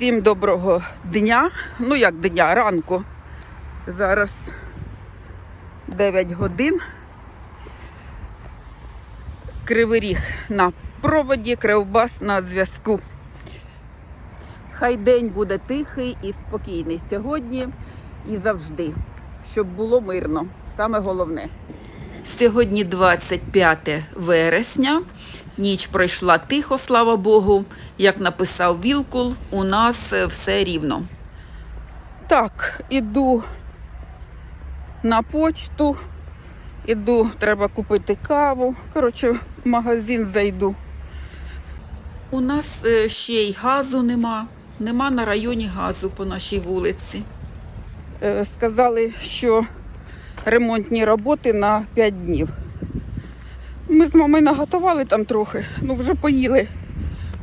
Всім доброго дня. Ну як дня, ранку. Зараз 9 годин. Кривий ріг на проводі, кривбас на зв'язку. Хай день буде тихий і спокійний сьогодні і завжди, щоб було мирно. Саме головне. Сьогодні 25 вересня. Ніч пройшла тихо, слава Богу. Як написав Вілкул, у нас е, все рівно. Так, іду на почту, іду, треба купити каву. Коротше, в магазин зайду. У нас е, ще й газу нема. Нема на районі газу по нашій вулиці. Е, Сказали, що ремонтні роботи на 5 днів. Ми з мамою наготували там трохи, ну вже поїли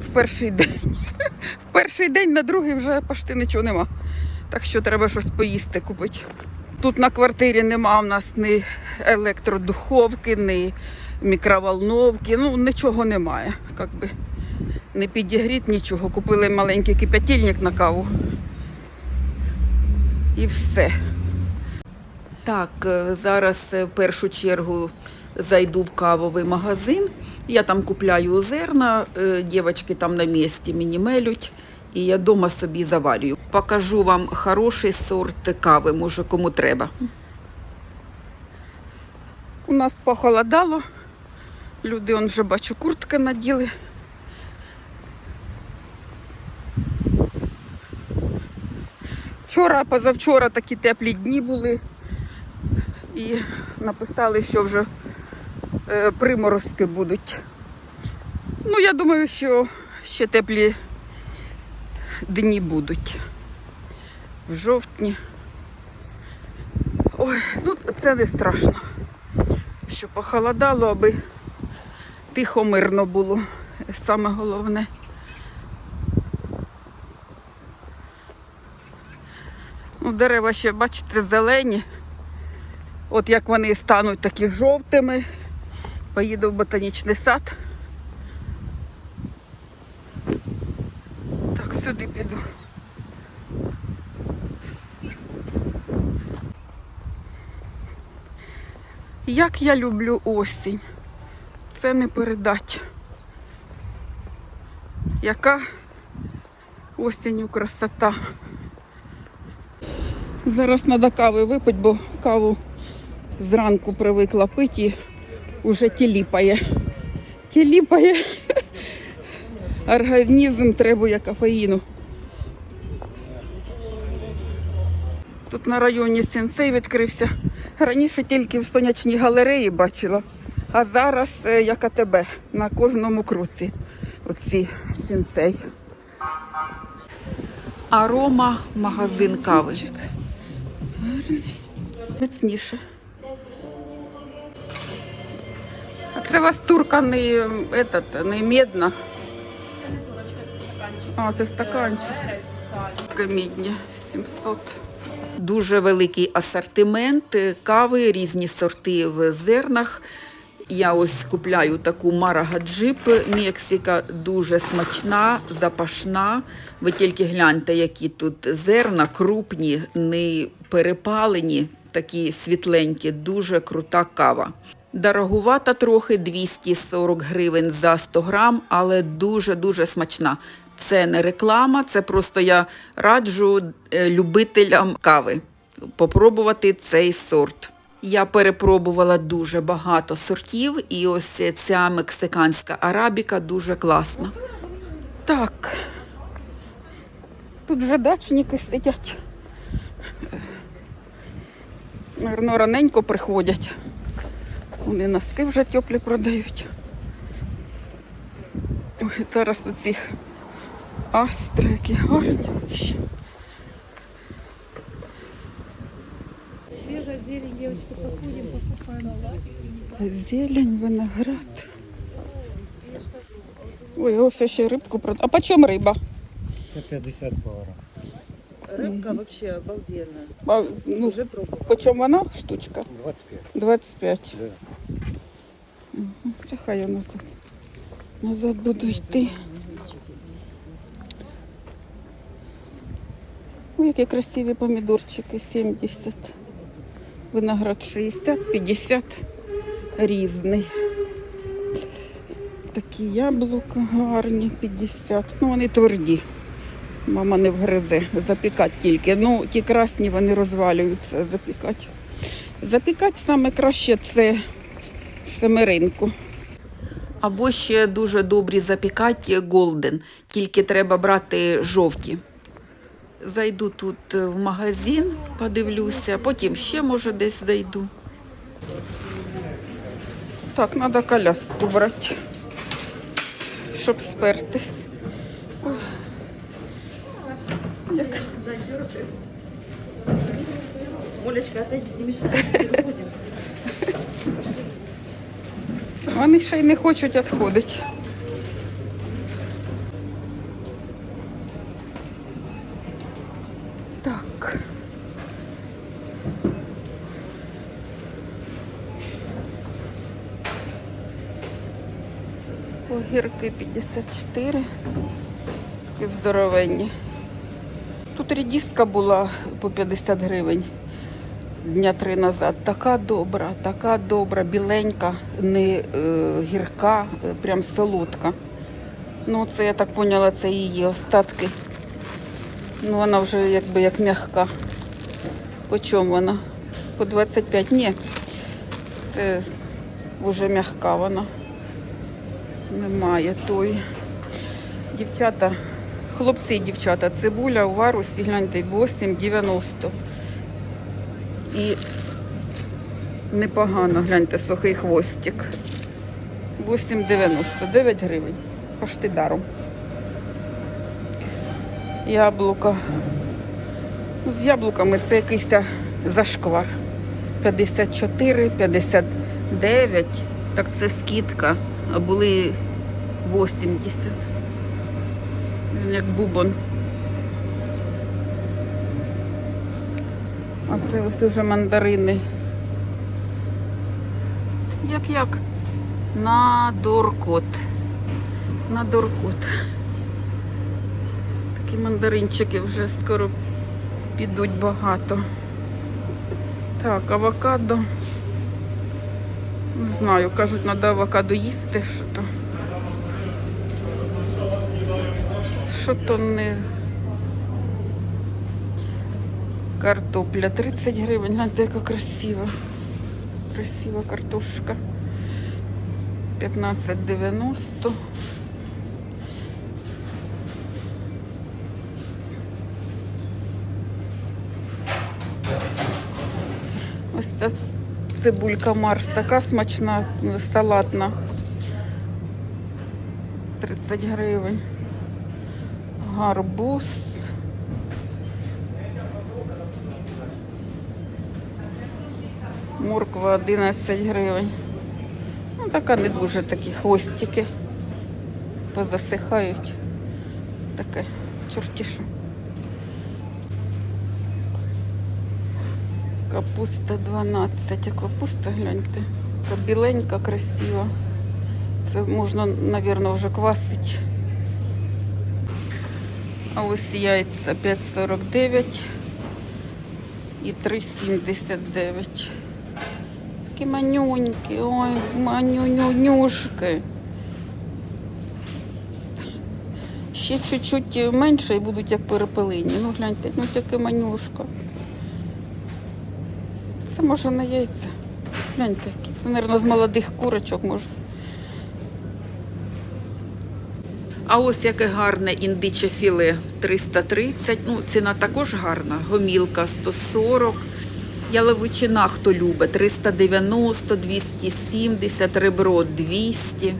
в перший день. В перший день, на другий вже почти нічого нема. Так що треба щось поїсти купити. Тут на квартирі нема в нас ні електродуховки, ні мікроволновки, ну нічого немає. Как би. Не підігріт нічого. Купили маленький кипятильник на каву. І все. Так, е, зараз е, в першу чергу зайду в кавовий магазин. Я там купляю зерна, е, дівчатки там на місці мені мелють, і я вдома собі заварюю. Покажу вам хороший сорт кави, може кому треба. У нас похолодало. Люди, он вже бачу, куртки наділи. Вчора, позавчора такі теплі дні були. І написали, що вже приморозки будуть. Ну, я думаю, що ще теплі дні будуть. В жовтні. Ой, ну це не страшно. Що похолодало, аби тихо мирно було. Саме головне. Ну, дерева ще, бачите, зелені. От як вони стануть такі жовтими, поїду в ботанічний сад. Так, сюди піду. Як я люблю осінь. Це не передать. Яка осінню красота. Зараз треба кави випити, бо каву зранку привикла пити і вже тіліпає. Тіліпає. Організм требує кофеїну. Тут на районі сенсей відкрився. Раніше тільки в сонячній галереї бачила, а зараз е, як АТБ на кожному круці. Оці сенсей. Арома магазин кави. Міцніше. Це у вас турка не, этот, не медна. А, це стаканчик. Мідні 700. Дуже великий асортимент е, кави, різні сорти в зернах. Я ось купляю таку Марагаджип Мексика, дуже смачна, запашна. Ви тільки гляньте, які тут зерна крупні, не перепалені, такі світленькі, дуже крута кава. Дорогувата трохи 240 гривень за 100 грам, але дуже-дуже смачна. Це не реклама, це просто я раджу е, любителям кави попробувати цей сорт. Я перепробувала дуже багато сортів, і ось ця мексиканська арабіка дуже класна. Так. Тут вже дачники сидять. Наверно, раненько приходять. Вони носки вже теплі продають. Ой, зараз оцих астри, які гарні. Зелень, виноград. Ой, ось ще рибку продають. А по чому риба? Це 50 пара. Рыбка вообще обалденная. А, ну, Уже пробовала. по чому вона штучка? 25. 25. Да. Хай я назад. Назад буду йти. Ой, які красиві помідорчики, 70. Виноград 60, 50 різний. Такі яблука гарні, 50. Ну, вони тверді. Мама не вгризе. Запікати тільки. Ну, ті красні вони розвалюються запікати. Запікати саме краще це семеринку. Або ще дуже добрі запікаті голден, тільки треба брати жовті. Зайду тут в магазин, подивлюся, потім ще може десь зайду. Так, треба коляску брати, щоб спертись. Ой. Як Олечка, отойди, не мешай, Вони ще й не хочуть відходити. Так. Огірки 54. І здоровенні. Тут рідіска була по 50 гривень дня три назад. Така добра, така добра, біленька, не е, гірка, е, прям солодка. Ну, це я так поняла, це її остатки. Ну, вона вже якби як м'яка. По чому вона? По 25? Ні. Це вже м'яка вона. Немає тої. Дівчата, хлопці і дівчата, цибуля у варусі, гляньте, 8,90. І непогано, гляньте, сухий хвостик. 8,90, 9 гривень. Пошти даром. Яблука. Ну, з яблуками це якийсь зашквар. 54, 59. Так це скидка. А були 80. Він як бубон. А це ось уже мандарини. Як як? На доркот. На доркот. Такі мандаринчики вже скоро підуть багато. Так, авокадо. Не знаю, кажуть, треба авокадо їсти, що то. Що то не. Картопля 30 гривень. Гляньте, яка красива. Красива картошка. 15,90. Ось ця цибулька Марс така смачна, салатна. 30 гривень. Гарбуз. Морква 11 гривень. Ну, така не дуже такі хвостики. Позасихають. Таке чорті що. Капуста 12. А капуста, гляньте. Така біленька, красива. Це можна, мабуть, вже квасити. А ось яйця 5,49 і 3,79. Такі манюнькі, ой, манюнюшки. Ще чуть-чуть менше і будуть як перепелині. Ну гляньте, ну таке манюшка. Це може на яйця. Гляньте. Це, мабуть, з молодих курочок може. А ось яке гарне індиче філе 330. Ну, ціна також гарна. Гомілка 140. Яловичина, хто любить, 390, 270, ребро 200.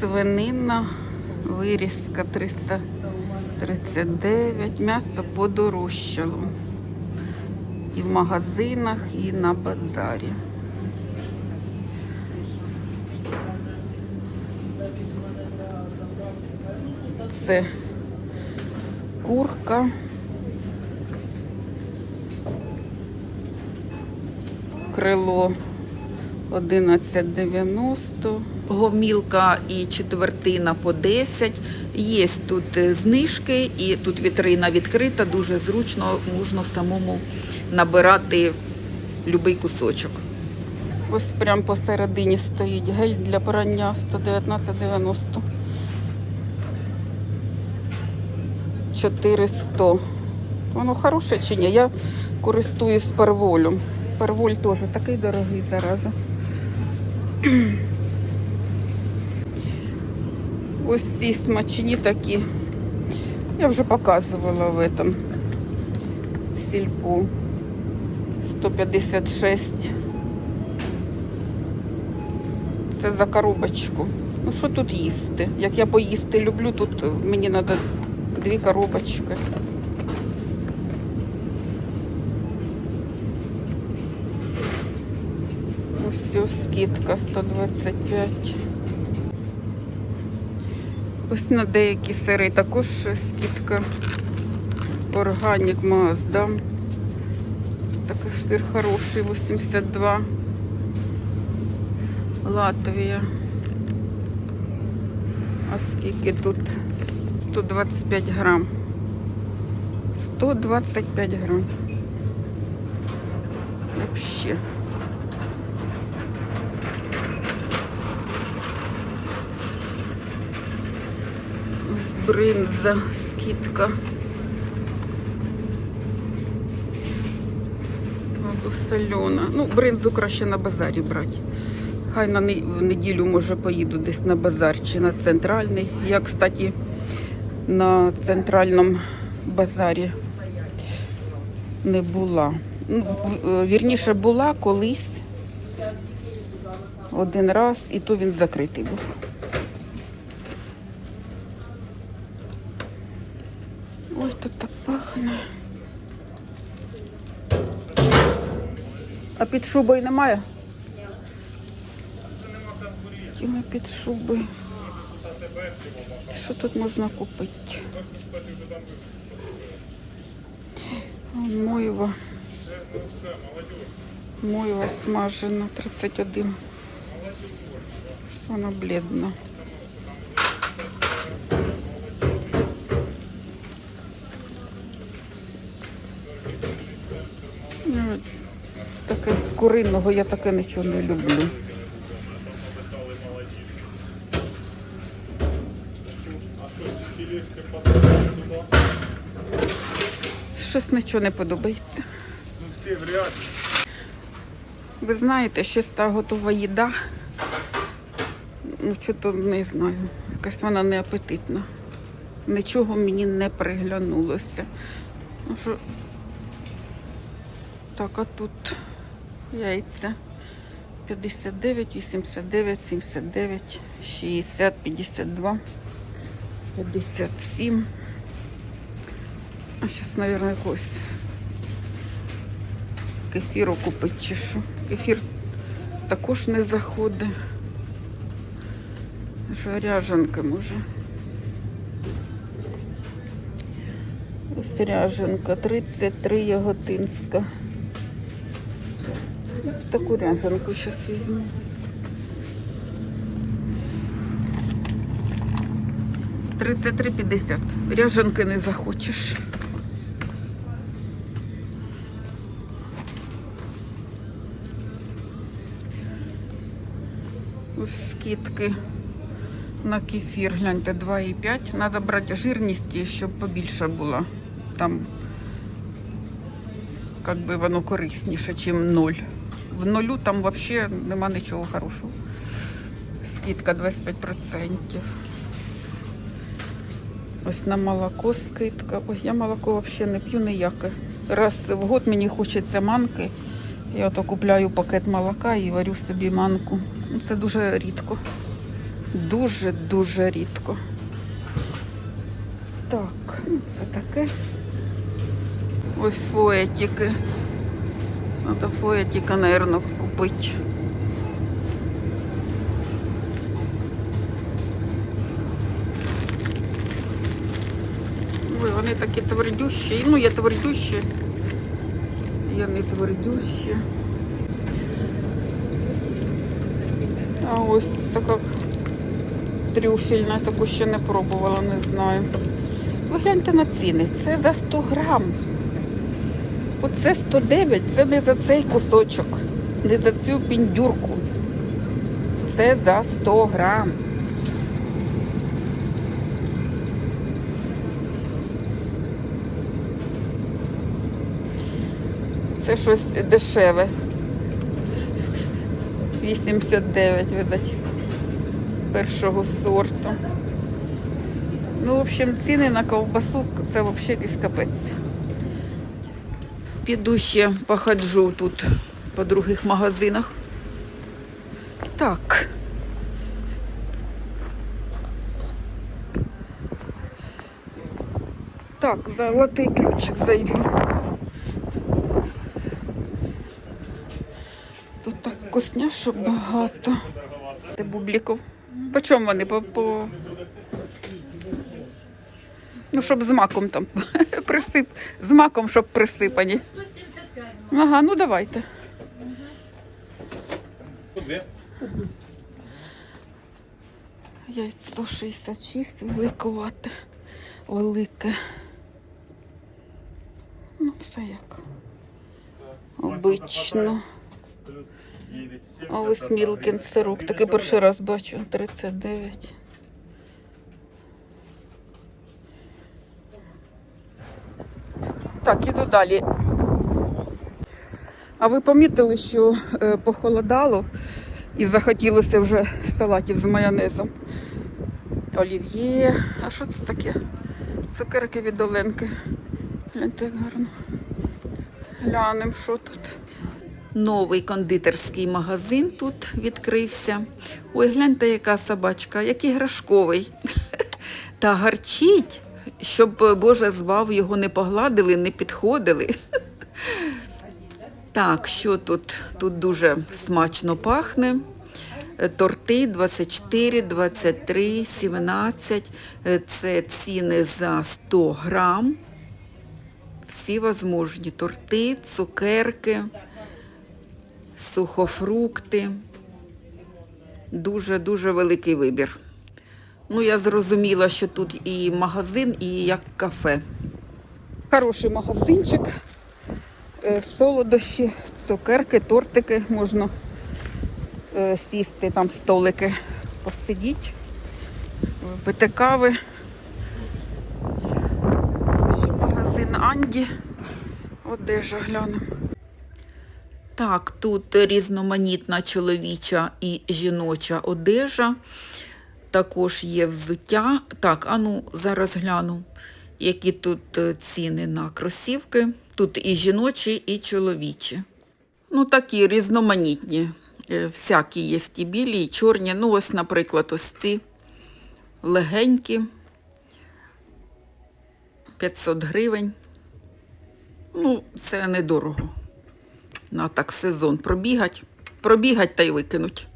Свинина, вирізка 339. М'ясо подорожчало. І в магазинах, і на базарі. Це курка. Крило 11,90. гомілка і четвертина по 10. Є тут е, знижки, і тут вітрина відкрита, дуже зручно, можна самому набирати будь-який кусочок. Ось прямо посередині стоїть гель для прання 119,90. 400. Воно хороше чи ні? Я користуюсь перволем. Перволь теж такий дорогий зараза. Ось ці смачні такі. Я вже показувала в этом сільпу. 156. Це за коробочку. Ну що тут їсти? Як я поїсти люблю, тут мені треба дві коробочки. Ось скидка 125. Ось на деякі сири також скидка. Органік Маздам. Ось такий сир хороший, 82. Латвія. А скільки тут? 125 грам. 125 грам. Вообще. Ось бринза, скидка. Слабосолена. Ну, бринзу краще на базарі брати. Хай на неділю, може, поїду десь на базар чи на центральний. Я, кстати, на центральному базарі не була. Ну, е, вірніше була колись один раз, і то він закритий був. Ой, тут так пахне. А під шубою немає? Тіми під шубою. Що тут можна купити? Мойва. Мойва смажена 31. Щось Вона блідна. Ну, от Таке з куриного я таке нічого не люблю. Щось нічого не подобається. Ви знаєте, щось та готова їда. Ну, що то не знаю. Якась вона неапетитна. Нічого мені не приглянулося. Ну. Так, а тут яйця 59, 89, 79, 60, 52, 57. А зараз, мабуть, якось кефіру купити чи що. Кефір також не заходить. Що ряженка може. Ось ряженка 33 яготинська. Таку ряженку зараз візьму. Тридцять три п'ятдесят. Ряженки не захочеш. Ось скидки на кефір. Гляньте, 2,5. Треба брати жирність, щоб побільше була. Там як би воно корисніше, ніж ноль. В нулю там взагалі нема нічого хорошого. Скидка 25%. Ось на молоко скидка. Ой, я молоко взагалі не п'ю ніяке. Раз в год мені хочеться манки. Я ото купляю пакет молока і варю собі манку. Ну, Це дуже рідко. Дуже-дуже рідко. Так, ну це таке. Ось фоетики. Надо фоетика, наверное, купити. Ой, вони такі твердющі. Ну, я твердющі. Я не твердющі. А ось така трюфельна, таку ще не пробувала, не знаю. Ви гляньте на ціни. Це за 100 грам. Оце 109, це не за цей кусочок, не за цю піндюрку. Це за 100 грам. Це щось дешеве. 89, видать, першого сорту. Ну, в общем, ціни на ковбасу це взагалі якийсь капець. Піду ще походжу тут по других магазинах. Так. Так, золотий ключик зайду. Тут так вкусняшок багато. Ти бубліков. По чому вони? По, по... Ну, щоб з маком там присип. З маком, щоб присипані. Ага, ну давайте. Яйцо 66, великовате, велике. Ну, все як. Обично. А ось Мілкін сироп. Такий перший раз бачу. 39. Так, іду далі. А ви помітили, що е, похолодало і захотілося вже салатів з майонезом. Олів'є. А що це таке? Цукерки від Оленки. Гляньте, як гарно. Глянемо, що тут. Новий кондитерський магазин тут відкрився. Ой, гляньте, яка собачка, як іграшковий. Та гарчить, щоб Боже збав його не погладили, не підходили. Так, що тут? Тут дуже смачно пахне. Е, Торти 24, 23, 17. Е, Це ціни за 100 грам. Всі возможні торти, цукерки, сухофрукти. Дуже-дуже великий вибір. Ну, я зрозуміла, що тут і магазин, і як кафе. Хороший магазинчик. Е, Солодощі, цукерки, тортики. Можна е, сісти, там столики, посидіти, випити кави. Ще магазин Анді. Одежа глянемо. Так, тут різноманітна чоловіча і жіноча одежа. Також є взуття. Так, а ну, зараз гляну, які тут е, ціни на кросівки. Тут і жіночі, і чоловічі. Ну, такі різноманітні. Е, Всякі є і білі, і чорні. Ну, ось, наприклад, ось ці легенькі. 500 гривень. Ну, це недорого. На так сезон пробігать. Пробігать та й викинуть.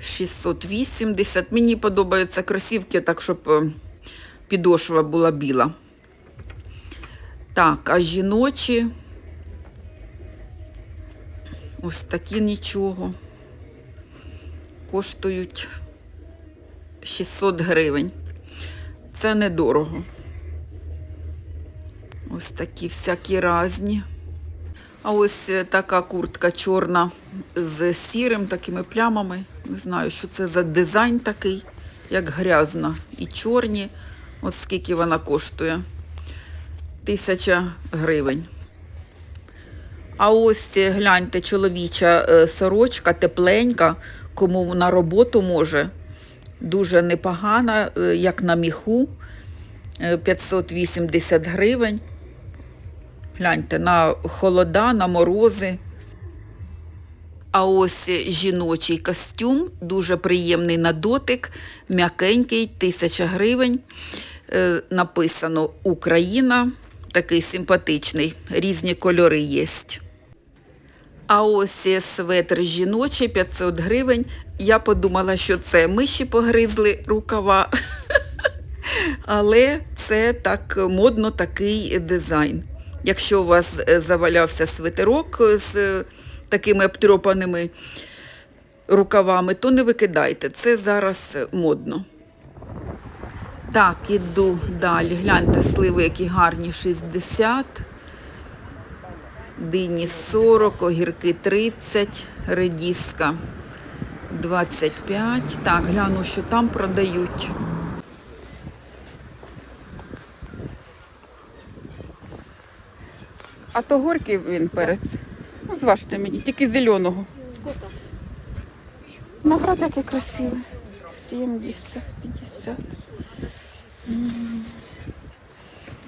680. Мені подобаються кросівки, так, щоб е, підошва була біла. Так, а жіночі. Ось такі нічого. Коштують 600 гривень. Це недорого. Ось такі всякі разні. А ось е, така куртка чорна з сірим такими плямами. Не знаю, що це за дизайн такий, як грязна. І чорні. От скільки вона коштує. Тисяча гривень. А ось е, гляньте, чоловіча е, сорочка, тепленька, кому на роботу може. Дуже непогана, е, як на міху. Е, 580 гривень. Гляньте, на холода, на морози. А ось жіночий костюм, дуже приємний на дотик, м'якенький, тисяча гривень. Е, написано Україна, такий симпатичний, різні кольори є. А ось светр жіночий 500 гривень. Я подумала, що це миші погризли рукава. Але це так модно такий дизайн. Якщо у вас е, завалявся свитерок з такими обтрьопаними рукавами, то не викидайте. Це зараз модно. Так, іду далі. Гляньте, сливи, які гарні 60, дині 40, огірки 30, редіска 25. Так, гляну, що там продають. А то горький він перець. Ну, зважте мені, тільки зеленого. Сколько? Наград який красивий. 70, 50. М.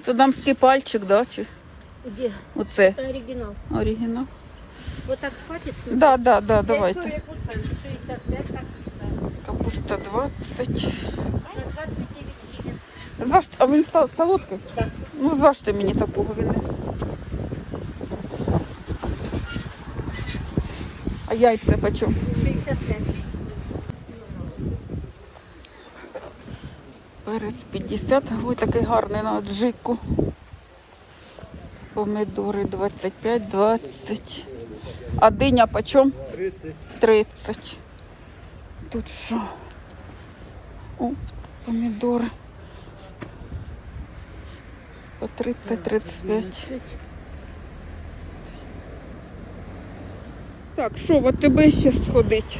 Це дамський пальчик, да? Чи? Где? Оце Это оригинал. оригінал. Вот так хватит? Да, да, да, давайте. 65, так? Капуста 20. На 29 Зважте, а він солодкий? Так. Ну, зважте мені такого він. А яйця почем? 65. Перець 50, ой, такий гарний на аджику. Помидори 25, 20. А диня почем? 30. 30. Тут що? О, помідори. По 30, Так, що в АТБ ще сходить?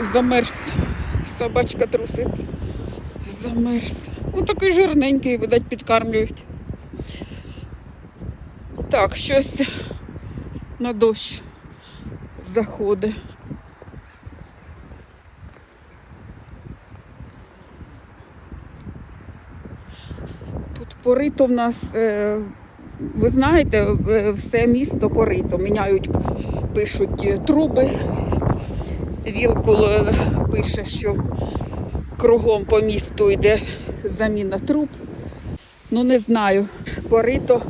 Замерз. Собачка труситься. Замерз. Ну такий жирненький, видать, підкармлюють. Так, щось на дощ заходить. Тут порито в нас, е, ви знаєте, все місто порито. Міняють, пишуть е, труби. Вілкул е, пише, що кругом по місту йде заміна труб. Ну не знаю. Порито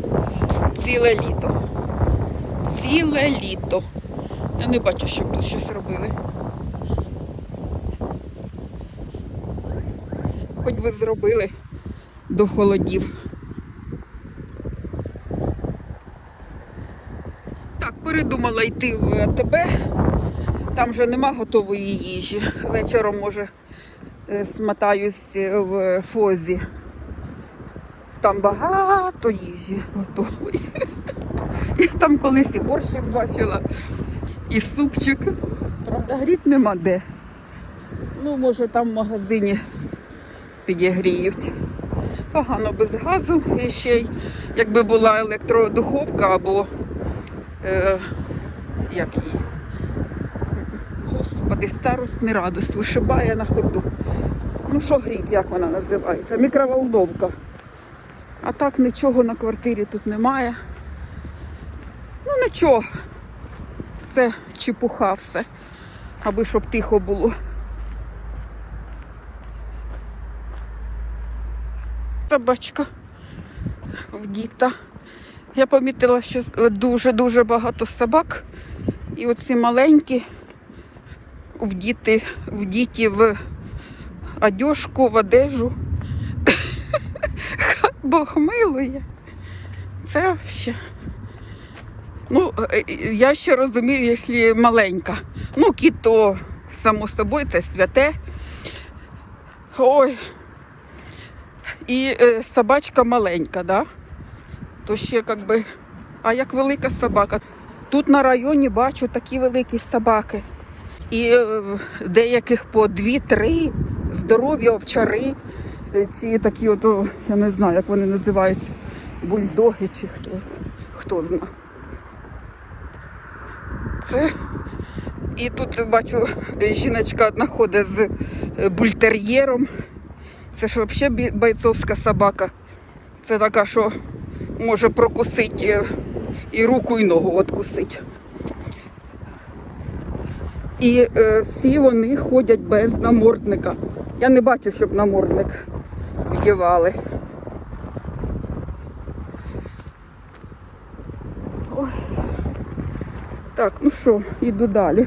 ціле літо. Ціле літо. Я не бачу, щоб тут щось робили. Хоч би зробили до холодів. Так, передумала йти в АТБ. Там вже нема готової їжі. Вечором, може, е, смотаюсь е, в фозі. Там багато їжі готової. Я там колись і борщик бачила, і супчик. Правда, гріт нема де. Ну, може, там в магазині підігріють. Погано без газу. І ще й якби була електродуховка або е, як її. Господи, старосний радость вишибає на ходу. Ну що гріть, як вона називається? Мікроволновка. А так нічого на квартирі тут немає. Ну нічого. Це чепуха все. Аби щоб тихо було. Собачка вдіта. Я помітила, що дуже-дуже багато собак. І оці маленькі вдіти, вдіті в одежку, в одежу. Бог милує. Це взагалі. Ну, е, я ще розумію, якщо маленька. Ну, кіт, то, само собою, це святе. Ой. І е, собачка маленька, да? То ще як би. А як велика собака. Тут на районі бачу такі великі собаки. І е, деяких по дві-три здорові овчари, е, ці такі, от, я не знаю, як вони називаються, бульдоги чи хто, хто знає. Це. І тут бачу, жіночка одна ходить з е, бультер'єром. Це ж взагалі бойцовська собака. Це така, що може прокусити е, і руку, і ногу откусити. І е, всі вони ходять без намордника. Я не бачу, щоб намордник вдівали. Так, ну що, іду далі.